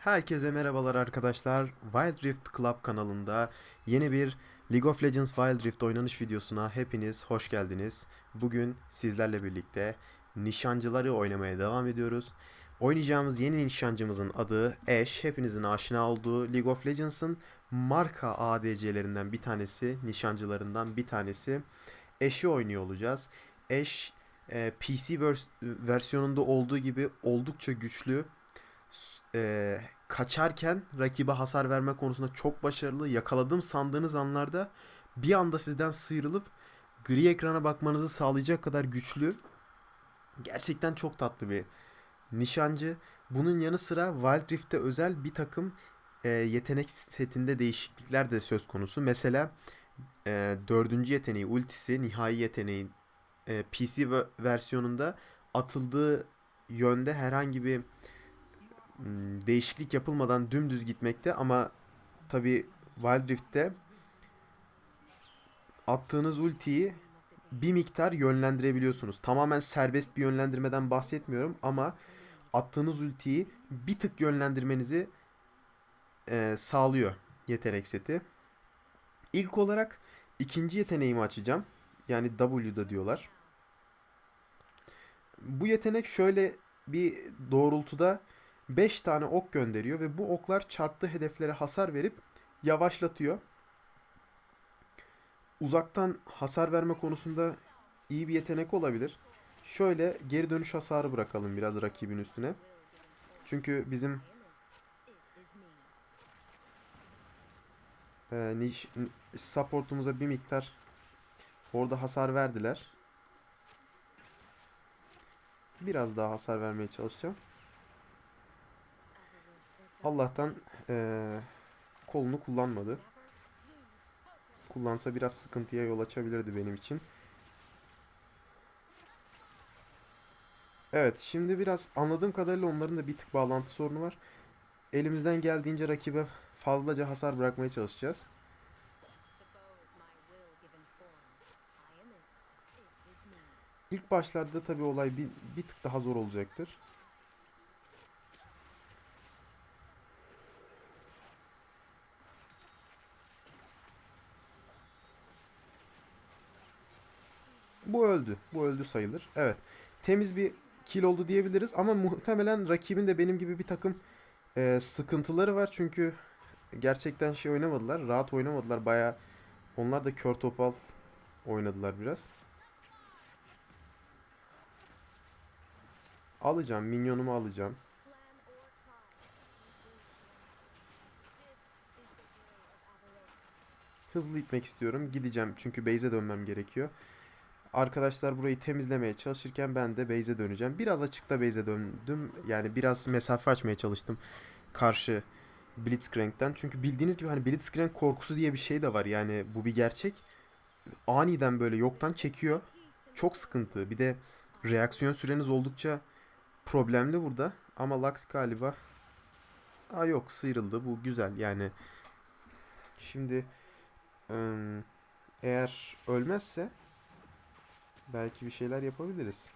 Herkese merhabalar arkadaşlar. Wild Rift Club kanalında yeni bir League of Legends Wild Rift oynanış videosuna hepiniz hoş geldiniz. Bugün sizlerle birlikte nişancıları oynamaya devam ediyoruz. Oynayacağımız yeni nişancımızın adı Ashe. Hepinizin aşina olduğu League of Legends'ın marka ADC'lerinden bir tanesi, nişancılarından bir tanesi. Ashe'i oynuyor olacağız. Ashe e, PC vers- versiyonunda olduğu gibi oldukça güçlü e, kaçarken rakibe hasar verme konusunda çok başarılı. Yakaladım sandığınız anlarda bir anda sizden sıyrılıp gri ekrana bakmanızı sağlayacak kadar güçlü. Gerçekten çok tatlı bir nişancı. Bunun yanı sıra Wild Rift'te özel bir takım e, yetenek setinde değişiklikler de söz konusu. Mesela e, dördüncü yeteneği ultisi, nihai yeteneği e, PC ve- versiyonunda atıldığı yönde herhangi bir değişiklik yapılmadan dümdüz gitmekte ama tabi Wild Rift'te attığınız ultiyi bir miktar yönlendirebiliyorsunuz. Tamamen serbest bir yönlendirmeden bahsetmiyorum ama attığınız ultiyi bir tık yönlendirmenizi e, sağlıyor yetenek seti. İlk olarak ikinci yeteneğimi açacağım. Yani W'da diyorlar. Bu yetenek şöyle bir doğrultuda 5 tane ok gönderiyor ve bu oklar çarptığı hedeflere hasar verip yavaşlatıyor. Uzaktan hasar verme konusunda iyi bir yetenek olabilir. Şöyle geri dönüş hasarı bırakalım biraz rakibin üstüne. Çünkü bizim e, niş- supportumuza bir miktar orada hasar verdiler. Biraz daha hasar vermeye çalışacağım. Allah'tan eee, kolunu kullanmadı. Kullansa biraz sıkıntıya yol açabilirdi benim için. Evet, şimdi biraz anladığım kadarıyla onların da bir tık bağlantı sorunu var. Elimizden geldiğince rakibe fazlaca hasar bırakmaya çalışacağız. İlk başlarda tabii olay bir, bir tık daha zor olacaktır. Bu öldü. Bu öldü sayılır. Evet. Temiz bir kill oldu diyebiliriz ama muhtemelen rakibin de benim gibi bir takım e, sıkıntıları var. Çünkü gerçekten şey oynamadılar. Rahat oynamadılar. Baya onlar da kör topal oynadılar biraz. Alacağım. Minyonumu alacağım. Hızlı gitmek istiyorum. Gideceğim çünkü base'e dönmem gerekiyor. Arkadaşlar burayı temizlemeye çalışırken ben de base'e döneceğim. Biraz açıkta base'e döndüm. Yani biraz mesafe açmaya çalıştım karşı Blitzcrank'ten. Çünkü bildiğiniz gibi hani Blitzcrank korkusu diye bir şey de var. Yani bu bir gerçek. Aniden böyle yoktan çekiyor. Çok sıkıntı. Bir de reaksiyon süreniz oldukça problemli burada. Ama Lux galiba Aa yok sıyrıldı. Bu güzel yani. Şimdi eğer ölmezse belki bir şeyler yapabiliriz.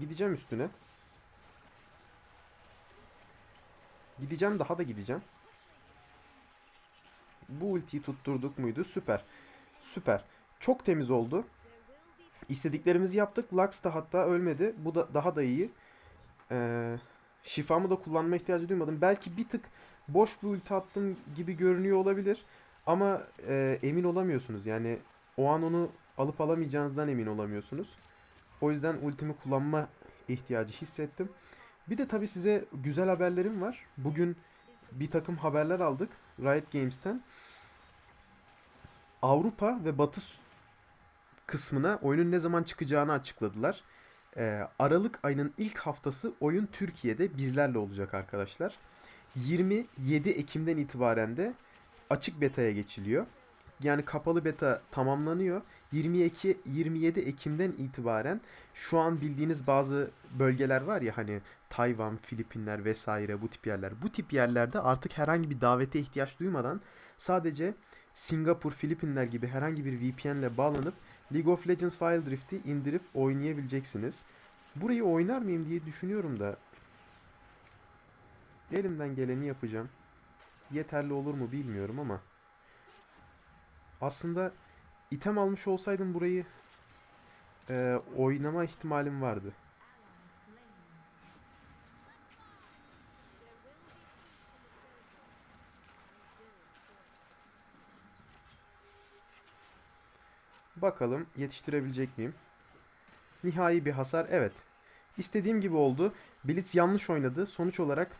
Gideceğim üstüne. Gideceğim daha da gideceğim. Bu ultiyi tutturduk muydu? Süper. Süper. Çok temiz oldu. İstediklerimizi yaptık. Lux da hatta ölmedi. Bu da daha da iyi. Ee, şifamı da kullanma ihtiyacı duymadım. Belki bir tık boş bir ulti attım gibi görünüyor olabilir. Ama e, emin olamıyorsunuz. Yani o an onu alıp alamayacağınızdan emin olamıyorsunuz. O yüzden ultimi kullanma ihtiyacı hissettim. Bir de tabii size güzel haberlerim var. Bugün bir takım haberler aldık Riot Games'ten. Avrupa ve Batı kısmına oyunun ne zaman çıkacağını açıkladılar. Ee, Aralık ayının ilk haftası oyun Türkiye'de bizlerle olacak arkadaşlar. 27 Ekim'den itibaren de açık beta'ya geçiliyor. Yani kapalı beta tamamlanıyor. 22 27 Ekim'den itibaren şu an bildiğiniz bazı bölgeler var ya hani Tayvan, Filipinler vesaire bu tip yerler. Bu tip yerlerde artık herhangi bir davete ihtiyaç duymadan sadece Singapur, Filipinler gibi herhangi bir VPN ile bağlanıp League of Legends Wild Rift'i indirip oynayabileceksiniz. Burayı oynar mıyım diye düşünüyorum da elimden geleni yapacağım. Yeterli olur mu bilmiyorum ama aslında item almış olsaydım burayı e, oynama ihtimalim vardı. Bakalım yetiştirebilecek miyim? Nihai bir hasar. Evet. İstediğim gibi oldu. Blitz yanlış oynadı. Sonuç olarak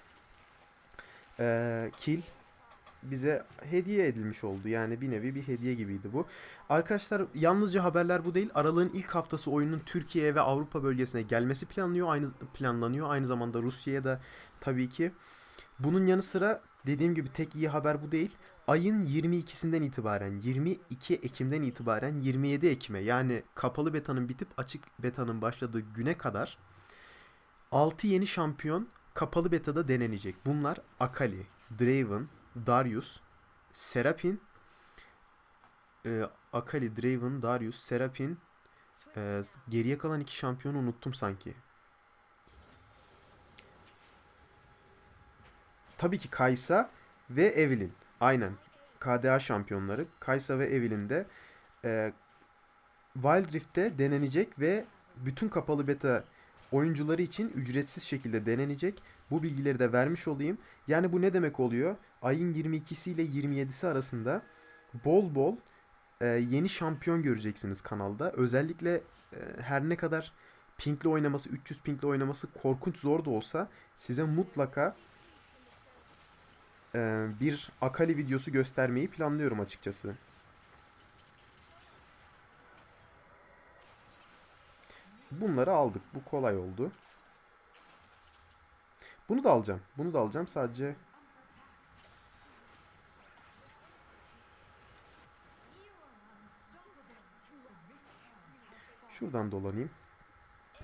eee, kill bize hediye edilmiş oldu. Yani bir nevi bir hediye gibiydi bu. Arkadaşlar yalnızca haberler bu değil. Aralığın ilk haftası oyunun Türkiye ve Avrupa bölgesine gelmesi planlıyor. Aynı planlanıyor. Aynı zamanda Rusya'ya da tabii ki. Bunun yanı sıra dediğim gibi tek iyi haber bu değil. Ayın 22'sinden itibaren 22 Ekim'den itibaren 27 Ekim'e yani kapalı betanın bitip açık betanın başladığı güne kadar 6 yeni şampiyon kapalı betada denenecek. Bunlar Akali, Draven, Darius, Serapin, e, Akali, Draven, Darius, Serapin, e, geriye kalan iki şampiyonu unuttum sanki. Tabii ki Kaysa ve Evelynn. Aynen. KDA şampiyonları. Kaysa ve Evelynn de e, Wild Rift'te denenecek ve bütün kapalı beta oyuncuları için ücretsiz şekilde denenecek. Bu bilgileri de vermiş olayım. Yani bu ne demek oluyor? Ayın 22'si ile 27'si arasında bol bol e, yeni şampiyon göreceksiniz kanalda. Özellikle e, her ne kadar pinkli oynaması, 300 pinkli oynaması korkunç zor da olsa size mutlaka e, bir Akali videosu göstermeyi planlıyorum açıkçası. Bunları aldık. Bu kolay oldu. Bunu da alacağım. Bunu da alacağım. Sadece şuradan dolanayım.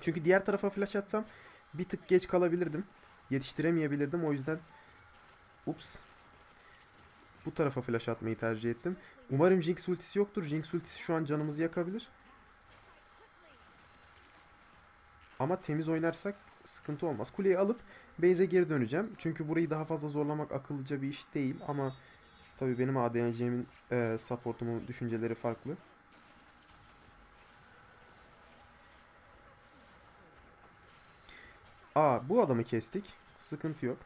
Çünkü diğer tarafa flash atsam bir tık geç kalabilirdim. Yetiştiremeyebilirdim. O yüzden ups. Bu tarafa flash atmayı tercih ettim. Umarım Jinx ultisi yoktur. Jinx ultisi şu an canımızı yakabilir. Ama temiz oynarsak sıkıntı olmaz. Kuleyi alıp base'e geri döneceğim. Çünkü burayı daha fazla zorlamak akıllıca bir iş değil. Ama tabii benim ADNC'min e, supportumun düşünceleri farklı. Aa bu adamı kestik. Sıkıntı yok.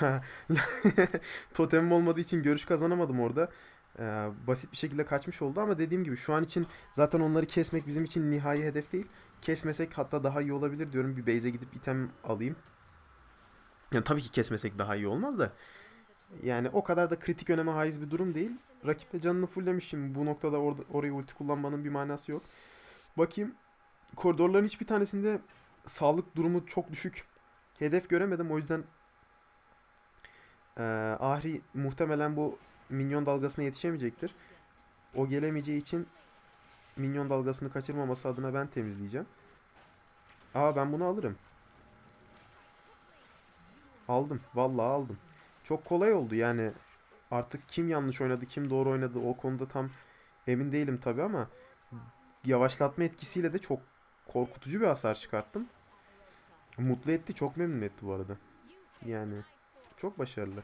Totemim olmadığı için görüş kazanamadım orada. Ee, basit bir şekilde kaçmış oldu ama dediğim gibi şu an için zaten onları kesmek bizim için nihai hedef değil. Kesmesek hatta daha iyi olabilir diyorum. Bir base'e gidip item alayım. Yani tabii ki kesmesek daha iyi olmaz da. Yani o kadar da kritik öneme haiz bir durum değil. Rakip de canını fulllemişim. Bu noktada orada, oraya ulti kullanmanın bir manası yok. Bakayım. Koridorların hiçbir tanesinde sağlık durumu çok düşük. Hedef göremedim. O yüzden ee, Ahri muhtemelen bu minyon dalgasına yetişemeyecektir. O gelemeyeceği için minyon dalgasını kaçırmaması adına ben temizleyeceğim. Aa ben bunu alırım. Aldım. Vallahi aldım. Çok kolay oldu yani. Artık kim yanlış oynadı, kim doğru oynadı o konuda tam emin değilim tabi ama yavaşlatma etkisiyle de çok korkutucu bir hasar çıkarttım. Mutlu etti, çok memnun etti bu arada. Yani çok başarılı.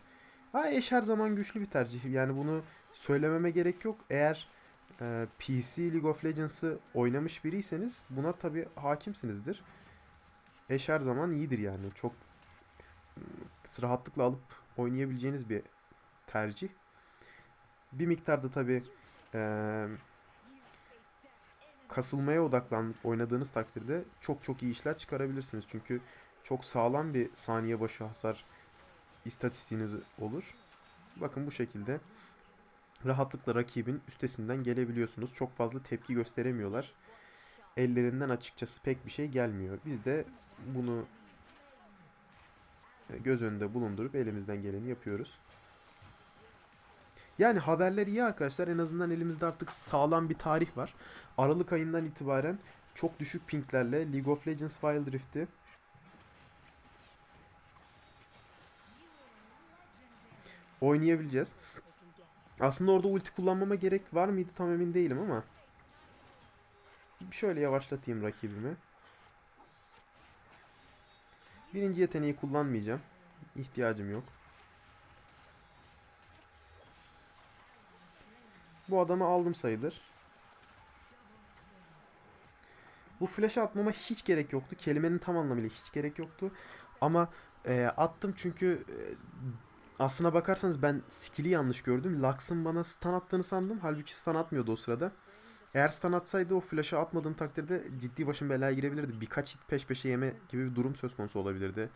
Ha eş her zaman güçlü bir tercih. Yani bunu söylememe gerek yok. Eğer e, PC League of Legends'ı oynamış biriyseniz buna tabi hakimsinizdir. Eş her zaman iyidir yani. Çok ıı, rahatlıkla alıp oynayabileceğiniz bir tercih. Bir miktarda tabi e, kasılmaya odaklanıp oynadığınız takdirde çok çok iyi işler çıkarabilirsiniz. Çünkü çok sağlam bir saniye başı hasar istatistiğiniz olur. Bakın bu şekilde rahatlıkla rakibin üstesinden gelebiliyorsunuz. Çok fazla tepki gösteremiyorlar. Ellerinden açıkçası pek bir şey gelmiyor. Biz de bunu göz önünde bulundurup elimizden geleni yapıyoruz. Yani haberler iyi arkadaşlar. En azından elimizde artık sağlam bir tarih var. Aralık ayından itibaren çok düşük pinglerle League of Legends Wild Rift'i oynayabileceğiz. Aslında orada ulti kullanmama gerek var mıydı tam emin değilim ama. Şöyle yavaşlatayım rakibimi. Birinci yeteneği kullanmayacağım. İhtiyacım yok. Bu adamı aldım sayılır. Bu flash'ı atmama hiç gerek yoktu. Kelimenin tam anlamıyla hiç gerek yoktu. Ama e, attım çünkü e, aslına bakarsanız ben skill'i yanlış gördüm. Lux'ın bana stun attığını sandım. Halbuki stun atmıyordu o sırada. Eğer stun atsaydı o flash'ı atmadığım takdirde ciddi başım belaya girebilirdi. Birkaç hit peş peşe yeme gibi bir durum söz konusu olabilirdi.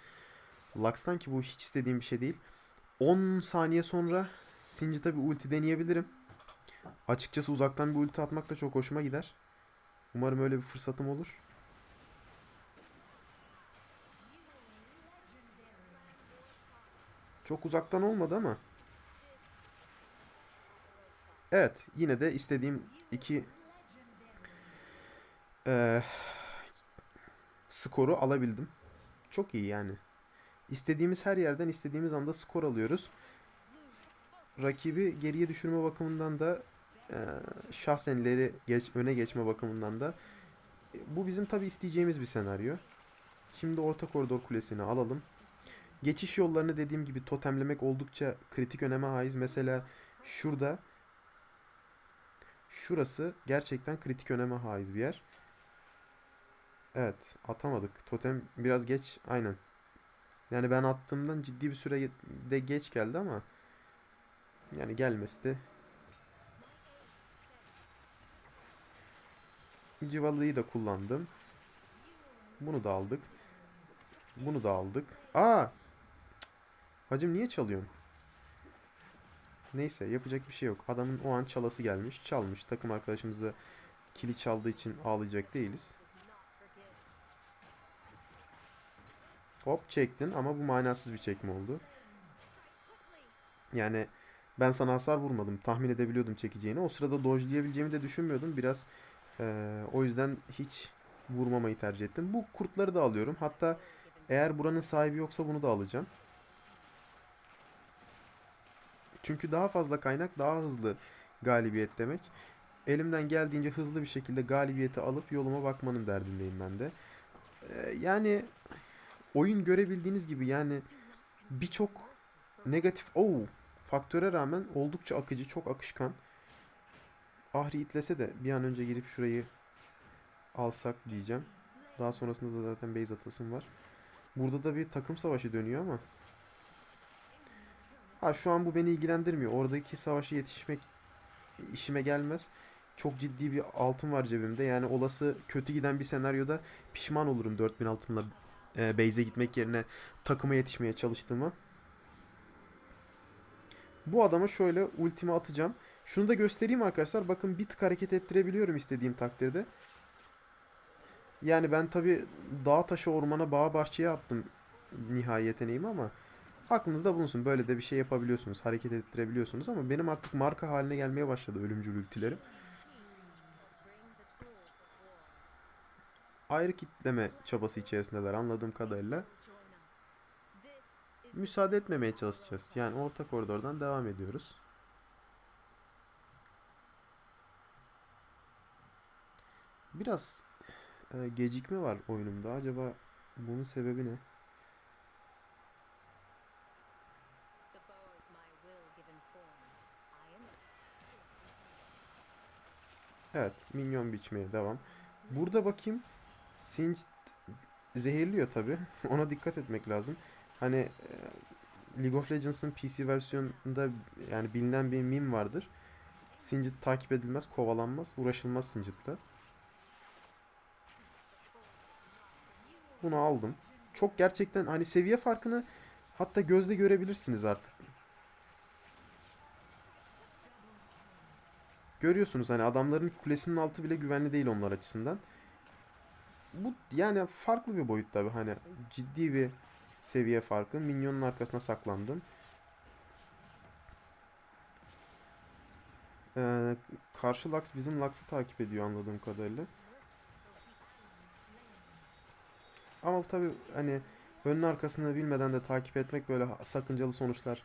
Lux'tan ki bu hiç istediğim bir şey değil. 10 saniye sonra Singed'a bir ulti deneyebilirim. Açıkçası uzaktan bir ulti atmak da çok hoşuma gider. Umarım öyle bir fırsatım olur. Çok uzaktan olmadı ama. Evet, yine de istediğim iki eee, skoru alabildim. Çok iyi yani. İstediğimiz her yerden istediğimiz anda skor alıyoruz. Rakibi geriye düşürme bakımından da eee şahsenleri geç, öne geçme bakımından da e, bu bizim tabi isteyeceğimiz bir senaryo. Şimdi orta koridor kulesini alalım. Geçiş yollarını dediğim gibi totemlemek oldukça kritik öneme haiz. Mesela şurada şurası gerçekten kritik öneme haiz bir yer. Evet, atamadık. Totem biraz geç, aynen. Yani ben attığımdan ciddi bir sürede geç geldi ama yani gelmesi de Civalıyı da kullandım. Bunu da aldık. Bunu da aldık. Aa! Hacım niye çalıyorsun? Neyse yapacak bir şey yok. Adamın o an çalası gelmiş. Çalmış. Takım arkadaşımız da kili çaldığı için ağlayacak değiliz. Hop çektin ama bu manasız bir çekme oldu. Yani ben sana hasar vurmadım. Tahmin edebiliyordum çekeceğini. O sırada dodge'layabileceğimi de düşünmüyordum. Biraz eee, o yüzden hiç vurmamayı tercih ettim. Bu kurtları da alıyorum. Hatta eğer buranın sahibi yoksa bunu da alacağım. Çünkü daha fazla kaynak daha hızlı galibiyet demek. Elimden geldiğince hızlı bir şekilde galibiyeti alıp yoluma bakmanın derdindeyim ben de. Ee, yani oyun görebildiğiniz gibi yani birçok negatif oh, faktöre rağmen oldukça akıcı, çok akışkan. Ahri itlese de bir an önce girip şurayı alsak diyeceğim. Daha sonrasında da zaten base atasım var. Burada da bir takım savaşı dönüyor ama. Ha şu an bu beni ilgilendirmiyor. Oradaki savaşa yetişmek işime gelmez. Çok ciddi bir altın var cebimde. Yani olası kötü giden bir senaryoda pişman olurum 4000 altınla e, base'e gitmek yerine takıma yetişmeye çalıştığımı. Bu adama şöyle ultimi atacağım. Şunu da göstereyim arkadaşlar. Bakın bir tık hareket ettirebiliyorum istediğim takdirde. Yani ben tabi dağ taşı ormana bağ bahçeye attım nihai yeteneğimi ama aklınızda bulunsun. Böyle de bir şey yapabiliyorsunuz. Hareket ettirebiliyorsunuz ama benim artık marka haline gelmeye başladı ölümcül ultilerim. Ayrı kitleme çabası içerisindeler anladığım kadarıyla. Müsaade etmemeye çalışacağız. Yani orta koridordan devam ediyoruz. Biraz e, gecikme var oyunumda. Acaba bunun sebebi ne? Evet, minyon biçmeye devam. Burada bakayım. Singed zehirliyor tabi. Ona dikkat etmek lazım. Hani e, League of Legends'ın PC versiyonunda yani bilinen bir meme vardır. Singed takip edilmez, kovalanmaz, uğraşılmaz Singed'la. Bunu aldım. Çok gerçekten hani seviye farkını hatta gözle görebilirsiniz artık. Görüyorsunuz hani adamların kulesinin altı bile güvenli değil onlar açısından. Bu yani farklı bir boyut tabii hani ciddi bir seviye farkı. Minyonun arkasına saklandım. Ee, karşı Lux bizim Lux'ı takip ediyor anladığım kadarıyla. Ama bu tabii hani önün arkasını bilmeden de takip etmek böyle sakıncalı sonuçlar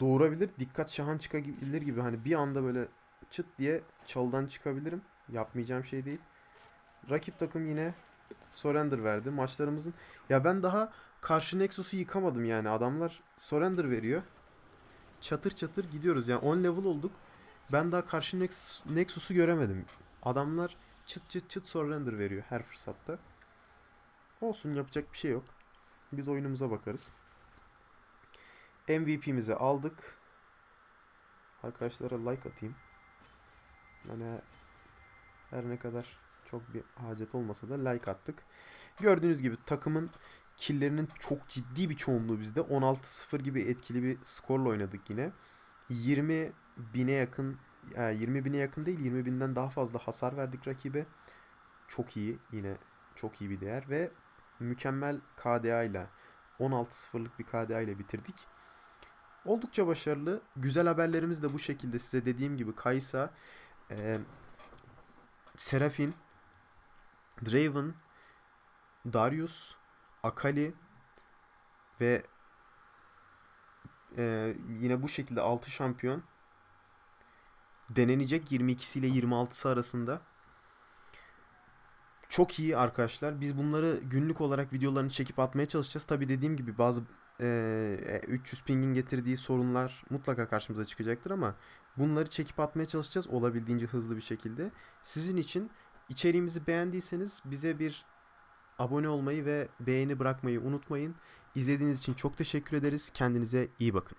doğurabilir. Dikkat şahan çıkabilir gibi hani bir anda böyle çıt diye çaldan çıkabilirim. Yapmayacağım şey değil. Rakip takım yine surrender verdi. Maçlarımızın ya ben daha karşı Nexus'u yıkamadım yani. Adamlar surrender veriyor. Çatır çatır gidiyoruz. Yani 10 level olduk. Ben daha karşı Nex- Nexus'u göremedim. Adamlar çıt çıt çıt surrender veriyor her fırsatta. Olsun yapacak bir şey yok. Biz oyunumuza bakarız. MVP'mizi aldık. Arkadaşlara like atayım. Hani her ne kadar çok bir hacet olmasa da like attık. Gördüğünüz gibi takımın killlerinin çok ciddi bir çoğunluğu bizde. 16-0 gibi etkili bir skorla oynadık yine. 20 bine yakın yani 20 bine yakın değil 20 binden daha fazla hasar verdik rakibe. Çok iyi yine çok iyi bir değer ve mükemmel KDA ile 16-0'lık bir KDA ile bitirdik. Oldukça başarılı. Güzel haberlerimiz de bu şekilde size dediğim gibi Kaysa, e, Serafin, Draven, Darius, Akali ve e, yine bu şekilde 6 şampiyon denenecek 22'si ile 26'sı arasında. Çok iyi arkadaşlar. Biz bunları günlük olarak videolarını çekip atmaya çalışacağız. Tabi dediğim gibi bazı e, 300 pingin getirdiği sorunlar mutlaka karşımıza çıkacaktır ama bunları çekip atmaya çalışacağız olabildiğince hızlı bir şekilde. Sizin için içeriğimizi beğendiyseniz bize bir abone olmayı ve beğeni bırakmayı unutmayın. İzlediğiniz için çok teşekkür ederiz. Kendinize iyi bakın.